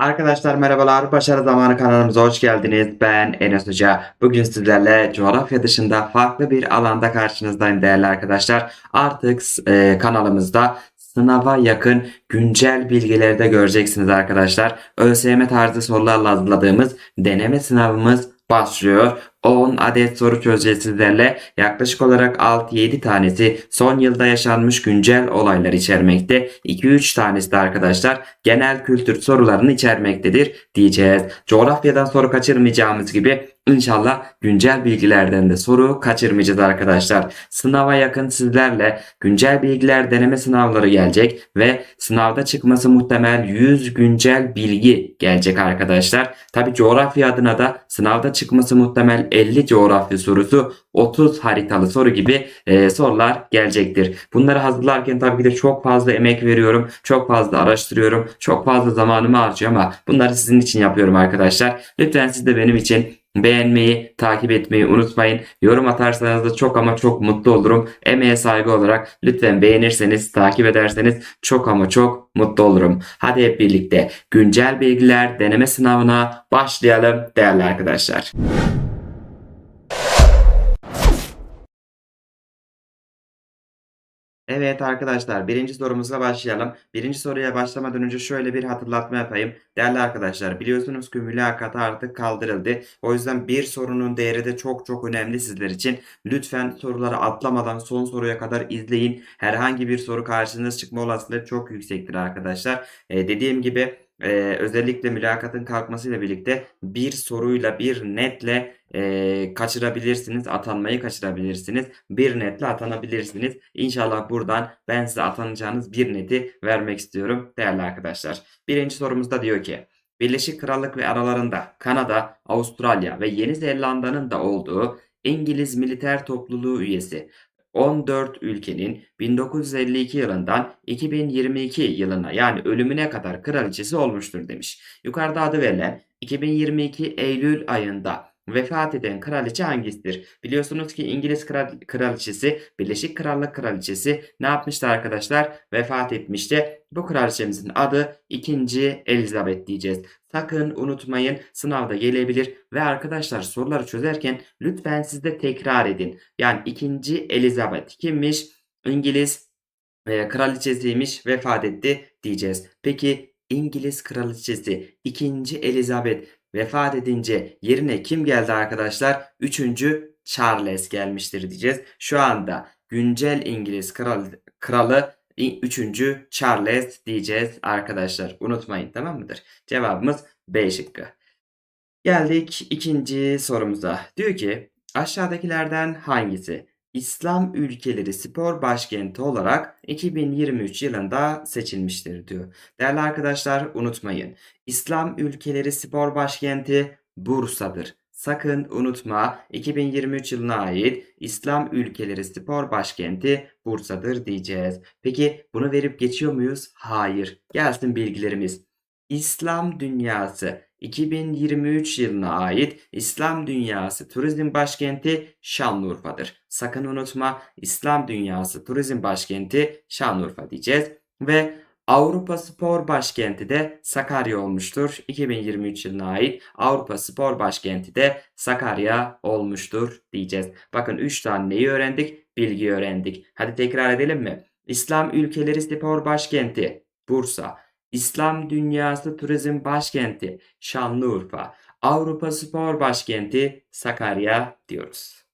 Arkadaşlar merhabalar, Başarı Zamanı kanalımıza hoş geldiniz. Ben Enes Hoca. Bugün sizlerle coğrafya dışında farklı bir alanda karşınızdayım değerli arkadaşlar. Artık e, kanalımızda sınava yakın güncel bilgileri de göreceksiniz arkadaşlar. ÖSYM tarzı sorularla hazırladığımız deneme sınavımız başlıyor. 10 adet soru çözeceğiz sizlerle. Yaklaşık olarak 6-7 tanesi son yılda yaşanmış güncel olaylar içermekte. 2-3 tanesi de arkadaşlar genel kültür sorularını içermektedir diyeceğiz. Coğrafyadan soru kaçırmayacağımız gibi inşallah güncel bilgilerden de soru kaçırmayacağız arkadaşlar. Sınava yakın sizlerle güncel bilgiler deneme sınavları gelecek ve sınavda çıkması muhtemel 100 güncel bilgi gelecek arkadaşlar. Tabi coğrafya adına da sınavda çıkması muhtemel 50 coğrafya sorusu 30 haritalı soru gibi e, sorular gelecektir. Bunları hazırlarken tabii ki de çok fazla emek veriyorum. Çok fazla araştırıyorum. Çok fazla zamanımı harcıyorum ama bunları sizin için yapıyorum arkadaşlar. Lütfen siz de benim için beğenmeyi, takip etmeyi unutmayın. Yorum atarsanız da çok ama çok mutlu olurum. Emeğe saygı olarak lütfen beğenirseniz, takip ederseniz çok ama çok mutlu olurum. Hadi hep birlikte güncel bilgiler deneme sınavına başlayalım değerli arkadaşlar. Evet arkadaşlar birinci sorumuzla başlayalım. Birinci soruya başlamadan önce şöyle bir hatırlatma yapayım. Değerli arkadaşlar biliyorsunuz ki mülakata artık kaldırıldı. O yüzden bir sorunun değeri de çok çok önemli sizler için. Lütfen soruları atlamadan son soruya kadar izleyin. Herhangi bir soru karşınıza çıkma olasılığı çok yüksektir arkadaşlar. Ee, dediğim gibi e, özellikle mülakatın kalkmasıyla birlikte bir soruyla bir netle e, kaçırabilirsiniz. Atanmayı kaçırabilirsiniz. Bir netle atanabilirsiniz. İnşallah buradan ben size atanacağınız bir neti vermek istiyorum değerli arkadaşlar. Birinci sorumuzda diyor ki Birleşik Krallık ve aralarında Kanada, Avustralya ve Yeni Zelanda'nın da olduğu İngiliz Militer Topluluğu üyesi 14 ülkenin 1952 yılından 2022 yılına yani ölümüne kadar kraliçesi olmuştur demiş. Yukarıda adı verilen 2022 Eylül ayında vefat eden kraliçe hangisidir? Biliyorsunuz ki İngiliz kral- kraliçesi, Birleşik Krallık kraliçesi ne yapmıştı arkadaşlar? Vefat etmişti. Bu kraliçemizin adı 2. Elizabeth diyeceğiz. Sakın unutmayın sınavda gelebilir ve arkadaşlar soruları çözerken lütfen siz de tekrar edin. Yani 2. Elizabeth kimmiş? İngiliz e, kraliçesiymiş vefat etti diyeceğiz. Peki İngiliz kraliçesi 2. Elizabeth vefat edince yerine kim geldi arkadaşlar? 3. Charles gelmiştir diyeceğiz. Şu anda güncel İngiliz kral, kralı 3. Charles diyeceğiz arkadaşlar. Unutmayın tamam mıdır? Cevabımız B şıkkı. Geldik ikinci sorumuza. Diyor ki aşağıdakilerden hangisi İslam ülkeleri spor başkenti olarak 2023 yılında seçilmiştir diyor. Değerli arkadaşlar unutmayın. İslam ülkeleri spor başkenti Bursa'dır. Sakın unutma 2023 yılına ait İslam ülkeleri spor başkenti Bursa'dır diyeceğiz. Peki bunu verip geçiyor muyuz? Hayır. Gelsin bilgilerimiz. İslam dünyası 2023 yılına ait İslam Dünyası Turizm Başkenti Şanlıurfa'dır. Sakın unutma İslam Dünyası Turizm Başkenti Şanlıurfa diyeceğiz. Ve Avrupa Spor Başkenti de Sakarya olmuştur. 2023 yılına ait Avrupa Spor Başkenti de Sakarya olmuştur diyeceğiz. Bakın 3 tane neyi öğrendik? Bilgi öğrendik. Hadi tekrar edelim mi? İslam Ülkeleri Spor Başkenti Bursa. İslam Dünyası Turizm Başkenti Şanlıurfa, Avrupa Spor Başkenti Sakarya diyoruz.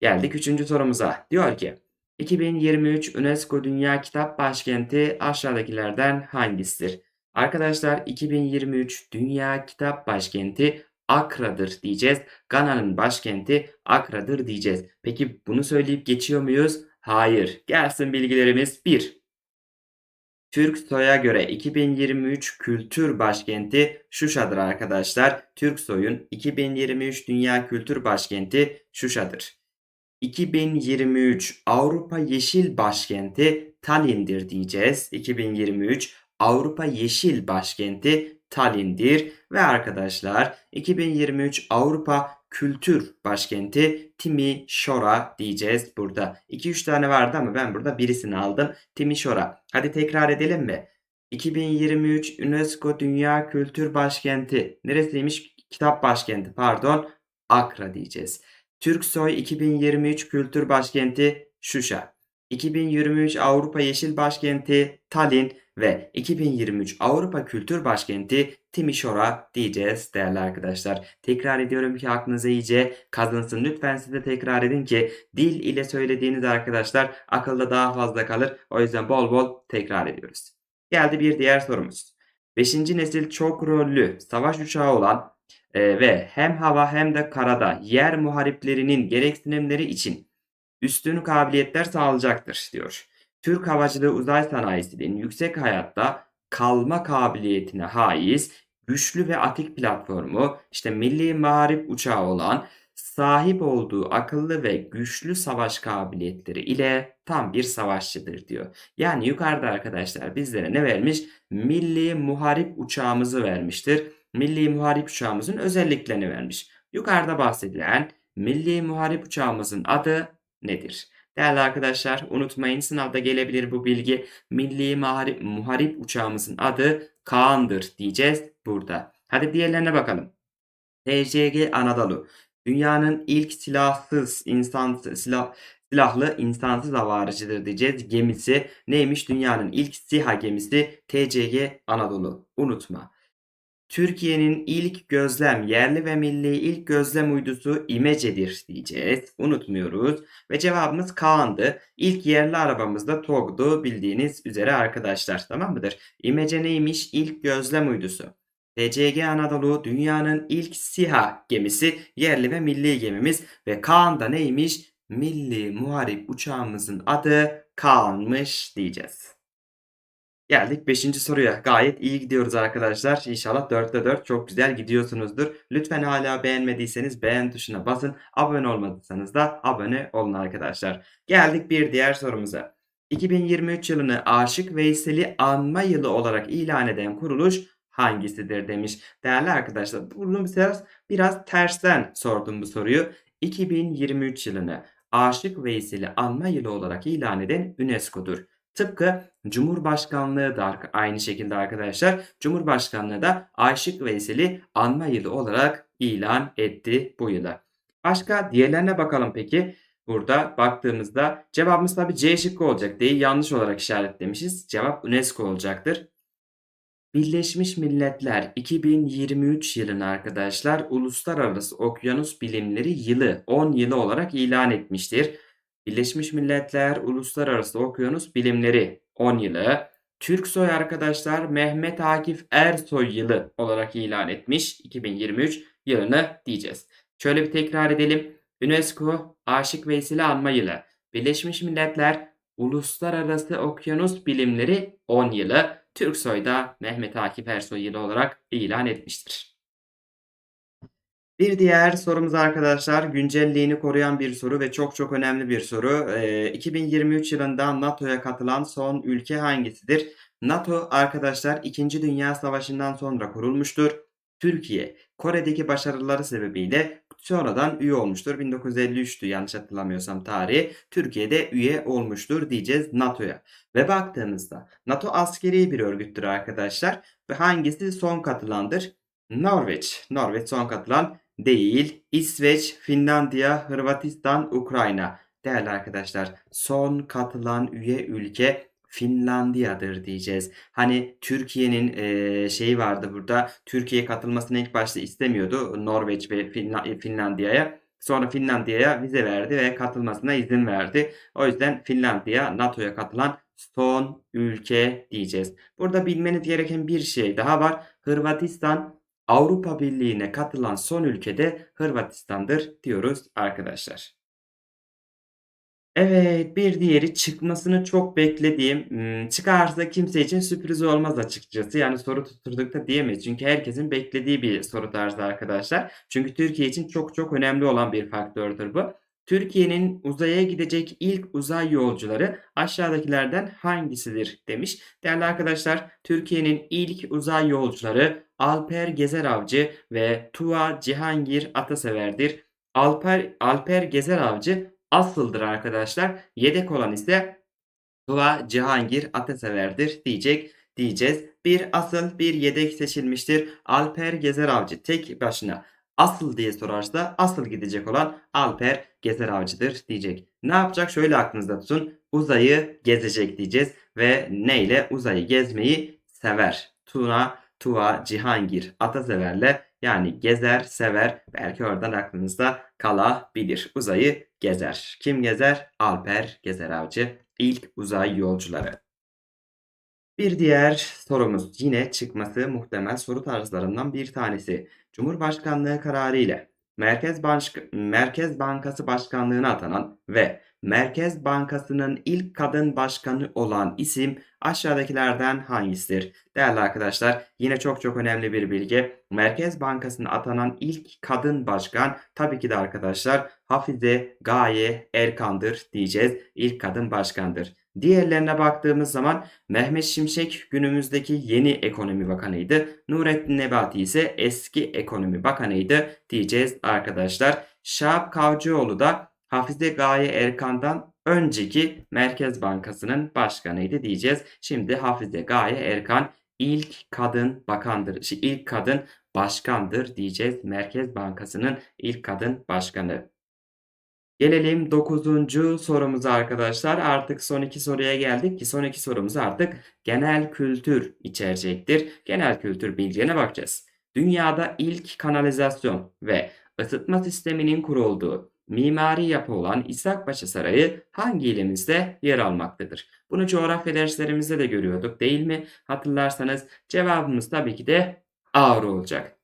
Geldik üçüncü sorumuza. Diyor ki 2023 UNESCO Dünya Kitap Başkenti aşağıdakilerden hangisidir? Arkadaşlar 2023 Dünya Kitap Başkenti Akra'dır diyeceğiz. Gana'nın başkenti Akra'dır diyeceğiz. Peki bunu söyleyip geçiyor muyuz? Hayır. Gelsin bilgilerimiz 1. Türksoy'a göre 2023 Kültür Başkenti Şuşa'dır arkadaşlar. Türksoy'un 2023 Dünya Kültür Başkenti Şuşa'dır. 2023 Avrupa Yeşil Başkenti Tallinn'dir diyeceğiz. 2023 Avrupa Yeşil Başkenti Tallinn'dir ve arkadaşlar 2023 Avrupa Kültür Başkenti Timișoara diyeceğiz burada. 2-3 tane vardı ama ben burada birisini aldım. Timișoara. Hadi tekrar edelim mi? 2023 UNESCO Dünya Kültür Başkenti. Neresiymiş? Kitap başkenti pardon. Akra diyeceğiz. Türksoy 2023 Kültür Başkenti Şuşa. 2023 Avrupa Yeşil Başkenti Tallinn ve 2023 Avrupa Kültür Başkenti Timişora diyeceğiz değerli arkadaşlar. Tekrar ediyorum ki aklınıza iyice kazınsın. Lütfen siz de tekrar edin ki dil ile söylediğiniz arkadaşlar akılda daha fazla kalır. O yüzden bol bol tekrar ediyoruz. Geldi bir diğer sorumuz. 5. nesil çok rollü savaş uçağı olan e, ve hem hava hem de karada yer muhariplerinin gereksinimleri için üstün kabiliyetler sağlayacaktır diyor. Türk havacılığı uzay sanayisinin yüksek hayatta kalma kabiliyetine haiz güçlü ve atik platformu işte milli muharip uçağı olan sahip olduğu akıllı ve güçlü savaş kabiliyetleri ile tam bir savaşçıdır diyor. Yani yukarıda arkadaşlar bizlere ne vermiş? Milli muharip uçağımızı vermiştir. Milli muharip uçağımızın özelliklerini vermiş. Yukarıda bahsedilen milli muharip uçağımızın adı nedir? Değerli arkadaşlar unutmayın sınavda gelebilir bu bilgi. Milli muharip, muharip uçağımızın adı Kaan'dır diyeceğiz burada. Hadi diğerlerine bakalım. TCG Anadolu. Dünyanın ilk silahsız insan silah silahlı insansız hava aracıdır diyeceğiz. Gemisi neymiş? Dünyanın ilk SİHA gemisi TCG Anadolu. Unutma. Türkiye'nin ilk gözlem, yerli ve milli ilk gözlem uydusu İmece'dir diyeceğiz. Unutmuyoruz. Ve cevabımız Kaan'dı. İlk yerli arabamız da TOG'du bildiğiniz üzere arkadaşlar. Tamam mıdır? İmece neymiş? İlk gözlem uydusu. TCG Anadolu dünyanın ilk SİHA gemisi, yerli ve milli gemimiz ve Kaan da neymiş? Milli muharip uçağımızın adı Kaan'mış diyeceğiz. Geldik 5. soruya. Gayet iyi gidiyoruz arkadaşlar. İnşallah 4'te 4 çok güzel gidiyorsunuzdur. Lütfen hala beğenmediyseniz beğen tuşuna basın. Abone olmadıysanız da abone olun arkadaşlar. Geldik bir diğer sorumuza. 2023 yılını Aşık Veysel'i anma yılı olarak ilan eden kuruluş hangisidir demiş. Değerli arkadaşlar bunu biraz, biraz tersten sordum bu soruyu. 2023 yılını Aşık Veysel'i anma yılı olarak ilan eden UNESCO'dur. Tıpkı Cumhurbaşkanlığı da aynı şekilde arkadaşlar. Cumhurbaşkanlığı da Aşık Veysel'i anma yılı olarak ilan etti bu yıla. Başka diğerlerine bakalım peki. Burada baktığımızda cevabımız tabii C şıkkı olacak değil. Yanlış olarak işaretlemişiz. Cevap UNESCO olacaktır. Birleşmiş Milletler 2023 yılını arkadaşlar Uluslararası Okyanus Bilimleri Yılı 10 yılı olarak ilan etmiştir. Birleşmiş Milletler Uluslararası Okyanus Bilimleri 10 yılı. Türksoy arkadaşlar Mehmet Akif Ersoy yılı olarak ilan etmiş 2023 yılını diyeceğiz. Şöyle bir tekrar edelim. UNESCO Aşık Veysel'i anma yılı. Birleşmiş Milletler Uluslararası Okyanus Bilimleri 10 yılı. Türksoy'da Mehmet Akif Ersoy yılı olarak ilan etmiştir. Bir diğer sorumuz arkadaşlar güncelliğini koruyan bir soru ve çok çok önemli bir soru. Ee, 2023 yılında NATO'ya katılan son ülke hangisidir? NATO arkadaşlar 2. Dünya Savaşı'ndan sonra kurulmuştur. Türkiye Kore'deki başarıları sebebiyle sonradan üye olmuştur. 1953'tü yanlış hatırlamıyorsam tarihi. Türkiye'de üye olmuştur diyeceğiz NATO'ya. Ve baktığımızda NATO askeri bir örgüttür arkadaşlar. Ve hangisi son katılandır? Norveç. Norveç son katılan değil. İsveç, Finlandiya, Hırvatistan, Ukrayna. Değerli arkadaşlar son katılan üye ülke Finlandiya'dır diyeceğiz. Hani Türkiye'nin e, şeyi vardı burada. Türkiye katılmasını ilk başta istemiyordu Norveç ve Finlandiya'ya. Sonra Finlandiya'ya vize verdi ve katılmasına izin verdi. O yüzden Finlandiya NATO'ya katılan son ülke diyeceğiz. Burada bilmeniz gereken bir şey daha var. Hırvatistan Avrupa Birliği'ne katılan son ülke de Hırvatistan'dır diyoruz arkadaşlar. Evet, bir diğeri çıkmasını çok beklediğim, ımm, çıkarsa kimse için sürpriz olmaz açıkçası. Yani soru tutturduk da diyemeyiz. Çünkü herkesin beklediği bir soru tarzı arkadaşlar. Çünkü Türkiye için çok çok önemli olan bir faktördür bu. Türkiye'nin uzaya gidecek ilk uzay yolcuları aşağıdakilerden hangisidir demiş. Değerli arkadaşlar, Türkiye'nin ilk uzay yolcuları Alper Gezer Avcı ve Tuğa Cihangir Atasever'dir. Alper Alper Gezer Avcı asıldır arkadaşlar. Yedek olan ise Tuğa Cihangir Atasever'dir diyecek diyeceğiz. Bir asıl bir yedek seçilmiştir. Alper Gezer Avcı tek başına asıl diye sorarsa asıl gidecek olan Alper Gezer Avcı'dır diyecek. Ne yapacak? Şöyle aklınızda tutun. Uzayı gezecek diyeceğiz ve neyle? Uzayı gezmeyi sever. Tuna, Tuva, Cihangir, Atasever'le yani gezer, sever. Belki oradan aklınızda kalabilir. Uzayı gezer. Kim gezer? Alper Gezer Avcı. İlk uzay yolcuları. Bir diğer sorumuz yine çıkması muhtemel soru tarzlarından bir tanesi. Cumhurbaşkanlığı kararı ile Merkez, Bank Merkez Bankası Başkanlığına atanan ve Merkez Bankası'nın ilk kadın başkanı olan isim aşağıdakilerden hangisidir? Değerli arkadaşlar yine çok çok önemli bir bilgi. Merkez Bankası'na atanan ilk kadın başkan tabii ki de arkadaşlar Hafize Gaye Erkan'dır diyeceğiz. İlk kadın başkandır. Diğerlerine baktığımız zaman Mehmet Şimşek günümüzdeki yeni ekonomi bakanıydı. Nurettin Nebati ise eski ekonomi bakanıydı diyeceğiz arkadaşlar. Şahap Kavcıoğlu da Hafize Gaye Erkan'dan önceki Merkez Bankası'nın başkanıydı diyeceğiz. Şimdi Hafize Gaye Erkan ilk kadın bakandır, şey, ilk kadın başkandır diyeceğiz. Merkez Bankası'nın ilk kadın başkanı. Gelelim 9. sorumuza arkadaşlar. Artık son iki soruya geldik ki son iki sorumuz artık genel kültür içerecektir. Genel kültür bilgilerine bakacağız. Dünyada ilk kanalizasyon ve ısıtma sisteminin kurulduğu mimari yapı olan İshakpaşa Sarayı hangi ilimizde yer almaktadır? Bunu coğrafya derslerimizde de görüyorduk değil mi? Hatırlarsanız cevabımız tabii ki de Ağrı olacak.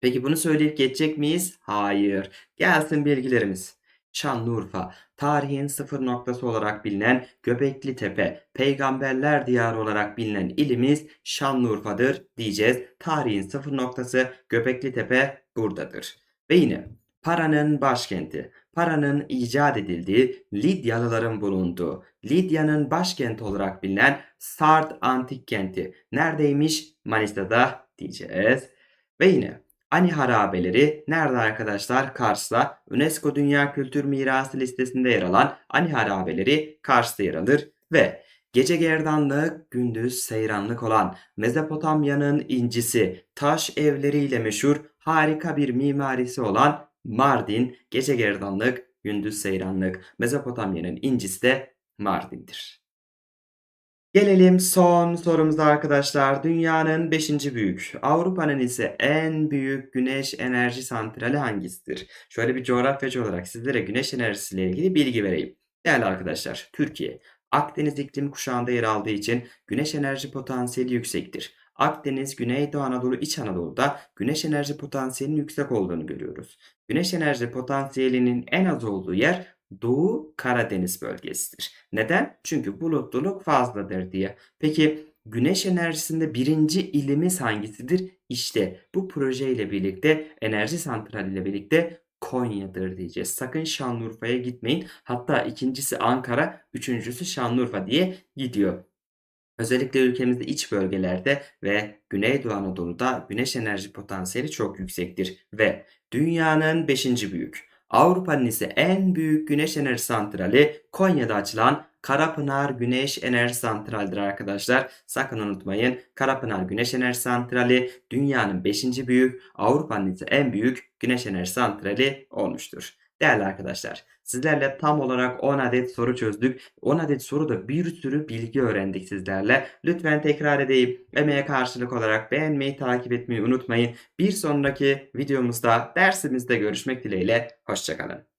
Peki bunu söyleyip geçecek miyiz? Hayır. Gelsin bilgilerimiz. Şanlıurfa, tarihin sıfır noktası olarak bilinen Göbekli Tepe, peygamberler diyarı olarak bilinen ilimiz Şanlıurfa'dır diyeceğiz. Tarihin sıfır noktası Göbekli Tepe buradadır. Ve yine paranın başkenti, paranın icat edildiği, Lidyalıların bulunduğu, Lidya'nın başkenti olarak bilinen Sard Antik Kenti. Neredeymiş? Manisa'da diyeceğiz. Ve yine Ani harabeleri nerede arkadaşlar? Kars'ta. UNESCO Dünya Kültür Mirası listesinde yer alan Ani harabeleri Kars'ta yer alır ve gece gerdanlık, gündüz seyranlık olan Mezopotamya'nın incisi, taş evleriyle meşhur harika bir mimarisi olan Mardin, gece gerdanlık, gündüz seyranlık, Mezopotamya'nın incisi de Mardin'dir. Gelelim son sorumuza arkadaşlar. Dünyanın 5. büyük, Avrupa'nın ise en büyük güneş enerji santrali hangisidir? Şöyle bir coğrafyacı olarak sizlere güneş enerjisiyle ilgili bilgi vereyim. Değerli arkadaşlar, Türkiye Akdeniz iklim kuşağında yer aldığı için güneş enerji potansiyeli yüksektir. Akdeniz, Güneydoğu Anadolu, İç Anadolu'da güneş enerji potansiyelinin yüksek olduğunu görüyoruz. Güneş enerji potansiyelinin en az olduğu yer Doğu Karadeniz bölgesidir. Neden? Çünkü bulutluluk fazladır diye. Peki güneş enerjisinde birinci ilimiz hangisidir? İşte bu proje ile birlikte enerji santrali ile birlikte Konya'dır diyeceğiz. Sakın Şanlıurfa'ya gitmeyin. Hatta ikincisi Ankara, üçüncüsü Şanlıurfa diye gidiyor. Özellikle ülkemizde iç bölgelerde ve Güneydoğu Anadolu'da güneş enerji potansiyeli çok yüksektir ve dünyanın 5. büyük Avrupa'nın ise en büyük güneş enerji santrali Konya'da açılan Karapınar Güneş Enerji Santrali'dir arkadaşlar. Sakın unutmayın. Karapınar Güneş Enerji Santrali dünyanın 5. büyük, Avrupa'nın ise en büyük güneş enerji santrali olmuştur. Değerli arkadaşlar, sizlerle tam olarak 10 adet soru çözdük. 10 adet soruda bir sürü bilgi öğrendik sizlerle. Lütfen tekrar edeyim. Emeğe karşılık olarak beğenmeyi, takip etmeyi unutmayın. Bir sonraki videomuzda, dersimizde görüşmek dileğiyle. Hoşçakalın.